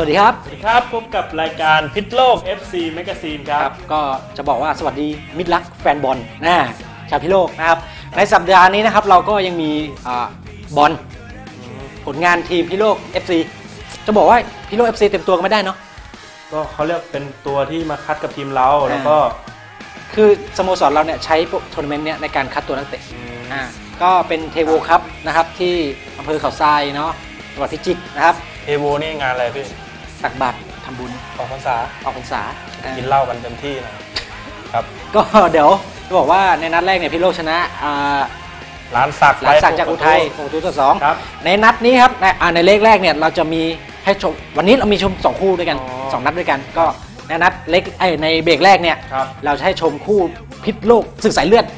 สวัสดีครับ สวัสดีครับ พบกับรายการพิษโลก FC Magazine คครัรับ บก็จะบอกว่าสวัสดีมิตรรักแฟนบอลนะชาวพิโลกนะครับ ในสัปดาห์นี้นะครับเราก็ยังมีอ่าบอลผลงานทีมพิโลก FC จะบอกว่าพิโลก FC เต็มตัวกันไม่ได้เนาะ ก็เขาเรียกเป็นตัวที่มาคัดกับทีมเรา แล้วก็คือสโมสรเราเนี่ยใช้ทัวร์นาเมนต์เนี่ยในการคัดตัวนักเตะ อ่าก็เป็นเทโวครับนะครับที่อำเภอเขาทรายเนาะจังหวัดพิจิตรนะครับ เทโวนี่งานอะไรพี่ ตักบาตรทำบุญออกพรรษาออกพรรษาอ่ากินเหล้ากันเต็มที่นะครับ ก็เดี๋ยวจะบอกว่าในนัดแรกเนี่ยพิโลกชนะอ่า ร้านสักหลังจากจากอุทัยหกตัวต่อสองครับ ในนัดนี้ครับในอ่าในเลขแรกเนี่ยเราจะมีให้ชมวันนี้เรามีชม 2 คู่ด้วยกัน อ๋อ 2 นัดด้วยกัน ก็ในนัดเล็กไอยในเบรกแรกเนี่ย ครับ เราจะให้ชมคู่พิษโลกศึกสายเลือดอืม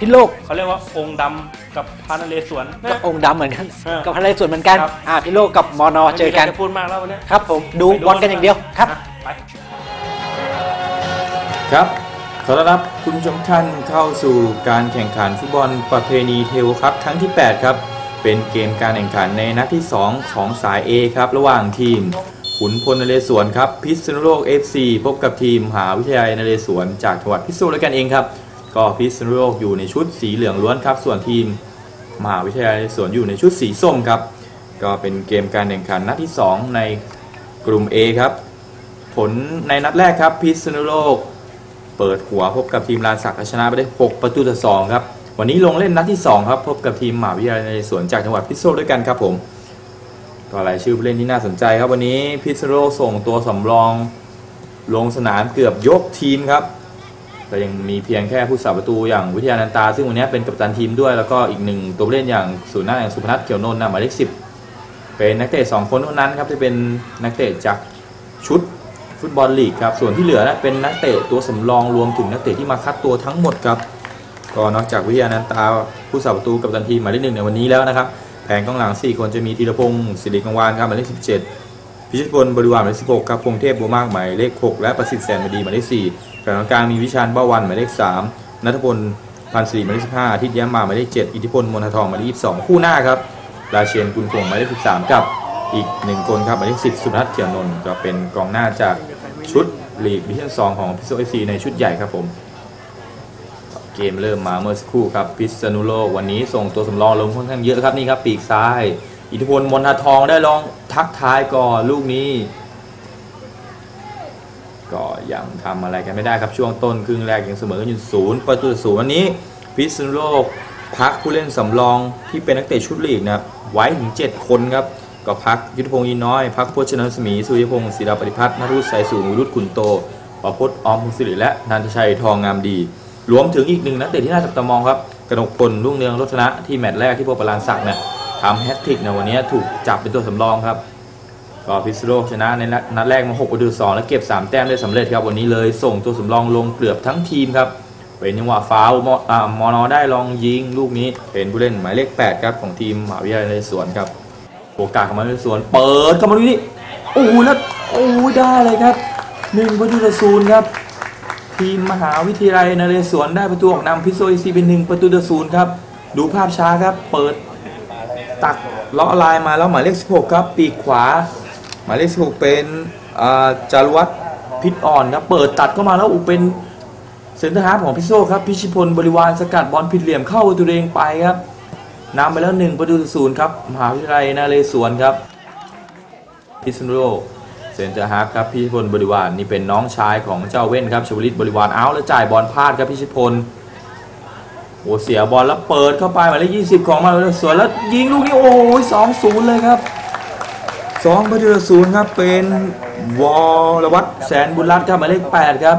พิษโลกเขาเรียกว่าองค์ดำกับพระนเรศวรกับองค์ดำเหมือนกัน เออกับพระนเรศวรเหมือนกันครับ อ่าพิษโลกกับมอนอเจอกัน ไม่มีใครจะพูดมากแล้ววันนี้ครับผมดูบอลกันอย่างเดียวครับ อะไป ครับ ขอต้อนรับคุณผู้ชมทุกท่านเข้าสู่การแข่งขันฟุตบอลประเพณีเทลครับครั้งที่ 8 ครับ เป็นเกมการแข่งขันในนัดที่ 2 ของสาย A ครับ ระหว่างทีม ขุนพลนเรศวรครับ พิษณุโลก FC พบกับทีมมหาวิทยาลัยนเรศวรจากจังหวัดพิษณุโลกด้วยกันเองครับ ก็พิษณุโลกอยู่ในชุดสีเหลืองล้วนครับ ส่วนทีมมหาวิทยาลัยนเรศวรอยู่ในชุดสีส้มครับ ก็เป็นเกมการแข่งขันนัดที่ 2 ในกลุ่ม A ครับ ผลในนัดแรกครับ พิษณุโลก เปิดหัวพบกับทีมลานสักชนะไปได้ 6 ประตูต่อ2ครับ วันนี้ลงเล่นนัดที่ 2 ครับ พบกับทีมมหาวิทยาลัยสวนจากจังหวัดพิษณุโลกด้วยกันครับผมก็รายชื่อผู้เล่นที่น่าสนใจครับวันนี้พิษณุโลกส่งตัวสำรอง ลงสนามเกือบยกทีมครับ แต่ยังมีเพียงแค่ผู้สาประตูอย่างวิทยานันตา ซึ่งวันนี้เป็นกัปตันทีมด้วยแล้วก็อีกหนึ่งตัวเล่นอย่างศูนย์หน้าอย่างสุพนัทเขียวนนท์นะหมายเลขสิบเป็นนักเตะสองคนเท่านั้นครับที่เป็นนักเตะจากชุดฟุตบอลลีกครับส่วนที่เหลือนะเป็นนักเตะตัวสำรองรวมถึงนักเตะที่มาคัดตัวทั้งหมดครับก็นอกจากวิทยานันตาผู้สาประตูกับตันทีมหมายเลขหนึ่งในวันนี้แล้วนะครับแผงกองหลัง 4 คนจะมีธีรพงศ์สิริกังวานครับหมายเลข17 พิชิตพลบริวารหมายเลข16ครับพงเทพบัวมากหมายเลข 6 และประสิทธิ์แสนบดีหมายเลข4 แผงกลางมีวิชาญเบ้าวันหมายเลข3นัทพลพันศรีหมายเลข15อาทิตย์แย้มมาหมายเลข7อิทธิพลมนททองหมายเลข22คู่หน้าครับราเชนกุลคงหมายเลข13กับอีกหนึ่งคนครับหมายเลข10สุนัทเขียนนท์ก็เป็นกองหน้าจากชุดลีกดิวิชั่น2ของพิซโซเอซีในชุดใหญ่ครับผมเกมเริ่มมาเมื่อสักครู่ครับพิษณุโลกวันนี้ส่งตัวสำรองลงค่อนข้างเยอะครับนี่ครับปีกซ้าย อิทธิพลมนททองได้ลองทักท้ายก่อนลูกนี้ ก็ยังทำอะไรกันไม่ได้ครับช่วงต้นครึ่งแรกยังเสมอกันอยู่ศูนย์ประตูศูนย์วันนี้พิษณุโลกพักผู้เล่นสำรองที่เป็นนักเตะชุดลีกนะไว้ถึง 7 คนครับก็พักยุทธพงศ์ยีน้อย พักพจนรัศมี สุริยพงศ์ศิลาปฏิพัฒน์นรุษสายสูงวิรุธขุนโตประพจน์ออมพงศิริและนันทชัยทองงามดี รวมถึงอีกหนึ่งนักเตะที่น่าจับตามองครับกนกพลรุ่งเรืองรัตนะที่แมตช์แรกที่พบปรานศักดิ์เนี่ยทำแฮตทริกในวันนี้ถูกจับเป็นตัวสำรองครับ ก็พิษณุโลชนะในนัดแรกมา6ประตูต่อ2และเก็บ 3 แต้มได้สำเร็จครับวันนี้เลยส่งตัวสำรองลงเกือบทั้งทีมครับเป็นจังหวะฟาวมออมอนอได้ลองยิงลูกนี้เป็นผู้เล่นหมายเลข 8 ครับของทีมมหาวิทยาลัยนเรศวรครับโอกาสของมันในสวน เปิดเข้ามาดูนี่โอ้โหแล้วโอ้ได้เลยครับหนึ่งประตูต่อศูนย์ครับทีมมหาวิทยาลัยนเรศวรได้ประตูออกนำพิษโซอีซีเป็นหนึ่งประตูต่อศูนย์ครับดูภาพช้าครับ เปิดตักเลาะลายมาแล้วหมายเลข 16 ครับ ปีกขวา หมายเลข 16 เป็นอ่าจารวัตรพิษอ่อนครับ เปิดตัดเข้ามาแล้วอุเป็นเซนเตอร์ฮาร์ฟของพิโซครับ พิชิพลบริวารสกัดบอลผิดเหลี่ยมเข้าประตูตัวเองไปครับนำไปแล้ว 1 ประตูศูนย์ครับมหาวิทยาลัยนาเรศวรครับ พิษณุโลกเซนเตอร์ฮาร์ฟครับ พิชิพลบริวารนี่เป็นน้องชายของเจ้าเว้นครับชวลิตบริวารเอาแล้วจ่ายบอลพลาดครับพิชิพลโอ้เสียบอลแล้วเปิดเข้าไปหมายเลข20ของมาเลสวนแล้วยิงลูกนี้โอ้ยสองศูนย์เลยครับ สองประตูต่อศูนย์ครับเป็นวอลวัตแสนบุญรัตน์ครับหมายเลข8ครับ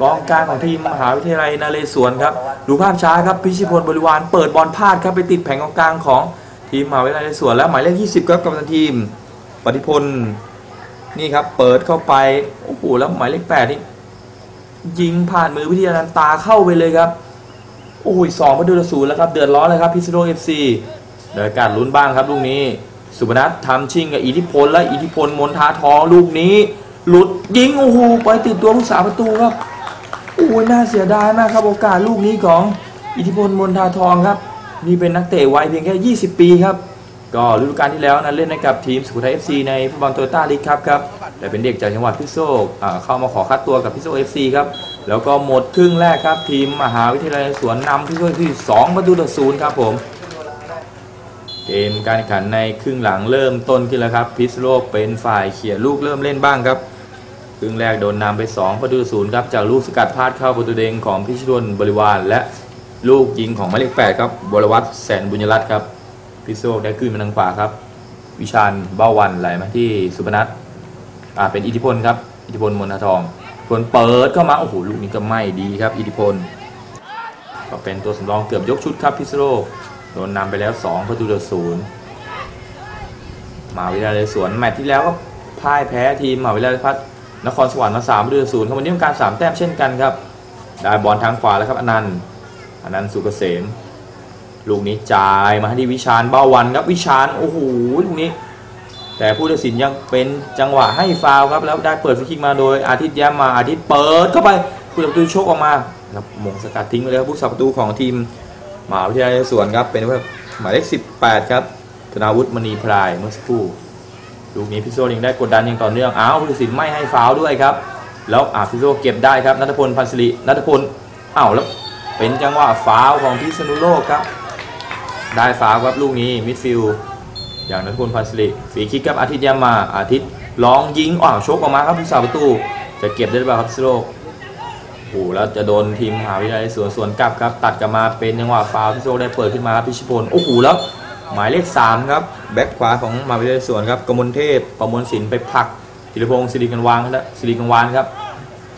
กองกลางของทีมมหาวิทยาลัยนาเรศวรครับดูภาพช้าครับพิชิพลบริวารเปิดบอลพลาดครับไปติดแผงกองกลางของทีมมหาวิทยาลัยนาเรศวรแล้วหมายเลข 20ครับกับตันทีมปฏิพลนี่ครับเปิดเข้าไปโอ้โหแล้วหมายเลขแปดนี่ยิงผ่านมือวิทยานันตาเข้าไปเลยครับโอ้ยสองประตูต่อศูนย์แล้วครับเดือดร้อนเลยครับพิซโนเอฟซีเดี๋ยวการลุ้นบ้างครับลูกนี้ สุพนัททำชิงกับอิทธิพลและอิทธิพลมนทาทองลูกนี้ หลุดยิงโอ้โหไปติดตัวผู้สาประตูครับโอ้ยน่าเสียดายมากครับโอกาสลูกนี้ของอิทธิพลมนทาทองครับ นี่เป็นนักเตะวัยเพียงแค่ 20 ปีครับ ก็ฤดูกาลที่แล้วนั้นเล่นให้กับทีมสุโขทัยเอฟซีในฟุตบอลโตโยต้าลีกครับครับแต่เป็นเด็กจากจังหวัดพิษโลกเข้ามาขอคัดตัวกับพิษโลกเอฟซีครับแล้วก็หมดครึ่งแรกครับทีมมหาวิทยาลัยสวนนำพิษโลกที่2ประตูต่อศูนย์ครับผม เกมการแข่งขันในครึ่งหลังเริ่มต้นขึ้นแล้วครับ พิษโลกเป็นฝ่ายเขี่ยลูกเริ่มเล่นบ้างครับ ครึ่งแรกโดนนำไป2ประตูศูนย์ครับจากลูกสกัดพลาดเข้าประตูเดงของพิชิตนบริวาร และลูกยิงของหมายเลข8ครับบรวัตแสนบุญรัตน์ครับ พิษโลกได้ขึ้นมาทางขวาครับ วิชาญเบ้าวันไหลมาที่สุพนัทอ่าเป็นอิทธิพลครับอิทธิพลมนททองผลเปิดเข้ามาโอ้โหลูกนี้ก็ไม่ดีครับ อิทธิพล ก็เป็นตัวสำรองเกือบยกชุดครับพิษโลก โดนนำไปแล้ว2ประตูต่อศูนย์มาวิทยาลัยสวนแมตช์ที่แล้วก็พ่ายแพ้ทีมมหาวิทยาลัยพัฒนครสวรรค์มา3ประตูต่อศูนย์ครับวันนี้ต้องการ3แต้มเช่นกันครับได้บอลทางขวาแล้วครับอนันต์อนันต์สุกเกษมลูกนี้จ่ายมาที่วิชาญเบ้าวันครับวิชาญโอ้โหลูกนี้ แต่ผู้ตัดสินยังเป็นจังหวะให้ฟาวครับแล้วได้เปิดฟรีคิกมาโดยอาทิตย์แย้มมาอาทิตย์เปิดเข้าไปผู้ประตูโชคออกมาครับมงสกัดทิ้งไปเลยครับผู้สับประตูของทีม มหาวิทยาลัยสวนครับ เป็นแบบหมายเลข 18 ครับ ธนาวุฒิมณีพรายเมื่อสักครู่ลูกนี้พิโซยังได้กดดันย่างต่อเนื่อง อ้าวผู้ตัดสินไม่ให้ฟาวด้วยครับ แล้วอาพิโซเก็บได้ครับนัทพลพันศิรินัทพลอ้าวแล้วเป็นจังหวะฟาวของพิษณุโลกครับ ได้ฟาวครับลูกนี้มิดฟิลอย่างนัทพลพันศิริฟรีคิกครับอาทิตย์ยามาอาทิตย์ลองยิงอ้าวชกออกมาครับผู้สาประตู จะเก็บได้หรือเปล่าครับพิษณุโลก หแล้วจะโดนทีมมหาวิทยาลัยสวนสวนกลับครับ ตัดกลับมาเป็นจังหวะฟาวพิโลกได้เปิดขึ้นมาครับพิชิพลโอ้โหแล้วหมายเลข 3 ครับ แบ็คขวาของมหาวิทยาลัยสวนครับกมลเทพประมวลศิลป์ไปผลักธีรพงศ์สิริกันวางและสิริกังวานครับ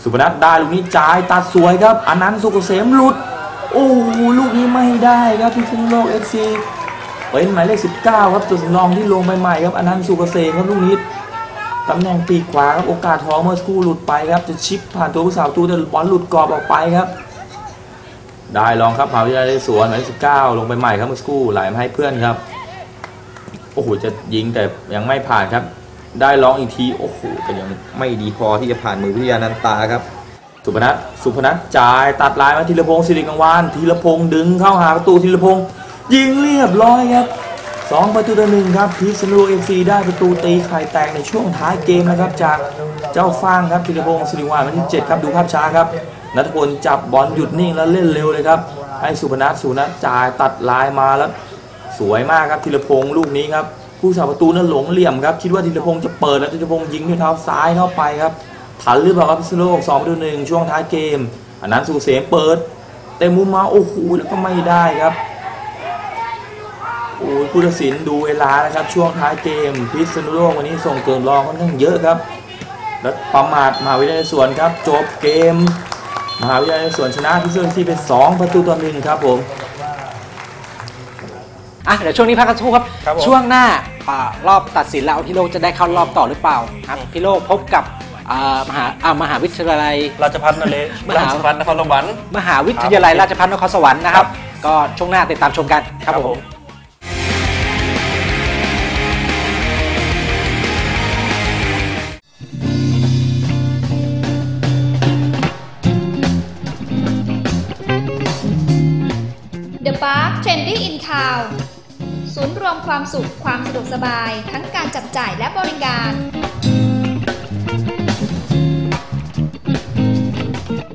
สุพนัทได้ลูกนี้จ่ายตัดสวยครับอันนั้นต์สุกเกษมหลุด โอ้โหลูกนี้ไม่ได้ครับพิษณุโลกเอฟซีเป็นหมายเลข 19 ครับตัวสำรองที่ลงใหม่ๆครับอันนั้นต์สุกเกษมครับลูกนี้ ตำแหน่งปีกขวาครับโอกาสทองเมื่อสกครู่หลุดไปครับจะชิปผ่านตัวผู้สาวตูแต่บอลหลุดกรอบออกไปครับ ได้ลองครับมหาวิทยาลัยสวนหมายเลข19ลงไปใหม่ครับเมื่อสกครู่ไหลมาให้เพื่อนครับโอ้โหจะยิงแต่ยังไม่ผ่านครับ ได้ลองอีกทีโอ้โหก็ยังไม่ดีพอที่จะผ่านมือวิทยานันตาครับสุพนัทสุพนัทจ่ายตัดลายมาธีรพงศ์สิริกังวานธีรพงศ์ดึงเข้าหาประตูธีรพงศ์ยิงเรียบร้อยครับ สองประตูต่อหนึ่งครับพิษณุโลกเอฟซีได้ประตูตีไข่แตกในช่วงท้ายเกมนะครับจากเจ้าฟางครับธีรพงศ์สิริกังวานวันที่7ครับดูภาพช้าครับนัทพลจับบอลหยุดนิ่งแล้วเล่นเร็วเลยครับให้สุพนัทสุนัทจ่ายตัดลายมาแล้ว สวยมากครับธีรพงศ์ลูกนี้ครับผู้สาประตูนั้นหลงเหลี่ยมครับคิดว่าธีรพงศ์จะเปิดแล้วธีรพงศ์ยิงด้วยเท้าซ้ายเข้าไปครับทันหรือเปล่าครับพิษณุโลกสองประตูหนึ่งช่วงท้ายเกมอันนั้นสุเสมเปิดเต็มมุมมาโอ้โหแล้วก็ไม่ได้ครับ โอ้ยผู้ตัดสินดูเวลานะครับ ช่วงท้ายเกมพิษณุโลกวันนี้ส่งเกินรองค่อนข้างเยอะครับ แล้วประมาทมหาวิทยาลัยสวนครับ จบเกม มหาวิทยาลัยสวนชนะพิษณุโลกที่เป็นสองประตูต่อหนึ่งครับผมอะเดี๋ยวช่วงนี้พักกันสักครู่ครับ ครับผม ช่วงหน้าอ่ารอบตัดสินแล้วพี่โลกจะได้เข้ารอบต่อหรือเปล่าครับพี่โลกพบกับอ่ามหาอ่ามหาวิทยาลัย ราชพัฒน์นเรศมหา ราชพัฒน์นครสวรรค์ มหาวิทยาลัยราชภัฏนครสวรรค์นะครับครับก็ช่วงหน้าติดตามชมกันครับผม รวมความสุขความสะดวกสบาย ทั้งการจับจ่ายและบริการ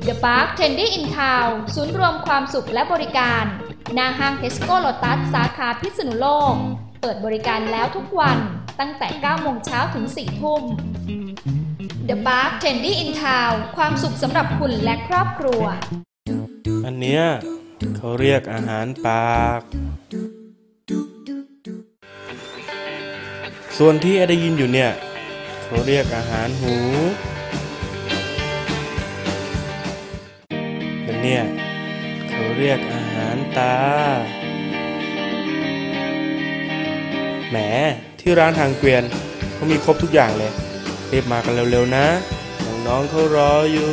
The Park Trendy in Town ศูนย์รวมความสุขและบริการหน้าห้างเทสโก้โลตัสสาขาพิษณุโลก เปิดบริการแล้วทุกวันตั้งแต่ 9 โมงเช้าถึง 4 ทุ่ม The Park Trendy in Town ความสุขสำหรับคุณและครอบครัว อันเนี้ยเขาเรียกอาหารปาก ส่วนที่ได้ยินอยู่เนี่ยเขาเรียกอาหารหูและเนี่ยเขาเรียกอาหารตา แหม ที่ร้านทางเกวียนเขามีครบทุกอย่างเลยรีบมากันเร็วๆนะ น้องๆเขารออยู่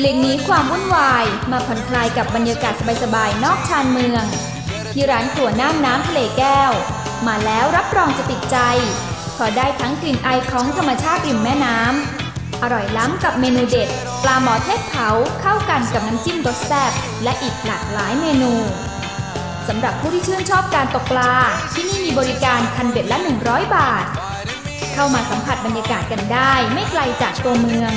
หลีกหนีความวุ่นวายมาผ่อนคลายกับบรรยากาศสบายๆ นอกชานเมือง ที่ร้านครัวน่านน้ำทะเลแก้ว มาแล้วรับรองจะติดใจขอได้ทั้งกลิ่นไอของธรรมชาติริมแม่น้ำอร่อยล้ำกับเมนูเด็ด ปลาหมอเทศเผาเข้ากันกับน้ำจิ้มรสแซ่บและอีกหลากหลายเมนูสำหรับผู้ที่ชื่นชอบการตกปลา ที่นี่มีบริการคันเบ็ดละ 100 บาท เข้ามาสัมผัสบรรยากาศกันได้ ไม่ไกลจากตัวเมือง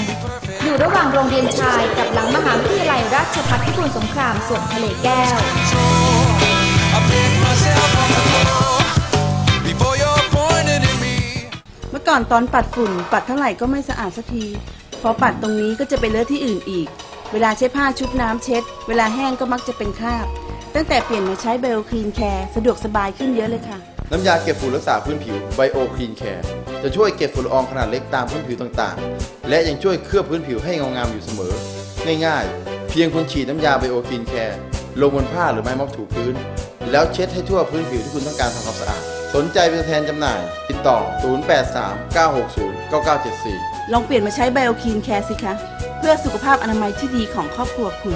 อยู่ระหว่างโรงเรียนชายกับหลังมหาวิทยาลัยราชภัฏพิบูลสงครามส่วนทะเลแก้ว ก่อนตอนปัดฝุ่น ปัดเท่าไหร่ก็ไม่สะอาดสักที พอปัดตรงนี้ก็จะไปเลอะที่อื่นอีก เวลาใช้ผ้าชุบน้ำเช็ด เวลาแห้งก็มักจะเป็นคราบ ตั้งแต่เปลี่ยนมาใช้เบลคลีนแคร์สะดวกสบายขึ้นเยอะเลยค่ะ น้ำยาเก็บฝุ่นรักษาพื้นผิวไบโอคลีนแคร์จะช่วยเก็บฝุ่นละอองขนาดเล็กตามพื้นผิวต่างๆ และยังช่วยเคลือบพื้นผิวให้เงางามอยู่เสมอ ง่ายๆ เพียงคุณฉีดน้ำยาไบโอคลีนแคร์ลงบนผ้าหรือไม้ม็อบถูพื้น แล้วเช็ดให้ทั่วพื้นผิวที่คุณต้องการทำความสะอาด สนใจเป็นตัวแทนจำหน่าย ติดต่อ 0839609974 ลองเปลี่ยนมาใช้ไบโอคีนแคร์สิคะ เพื่อสุขภาพอนามัยที่ดีของครอบครัวคุณ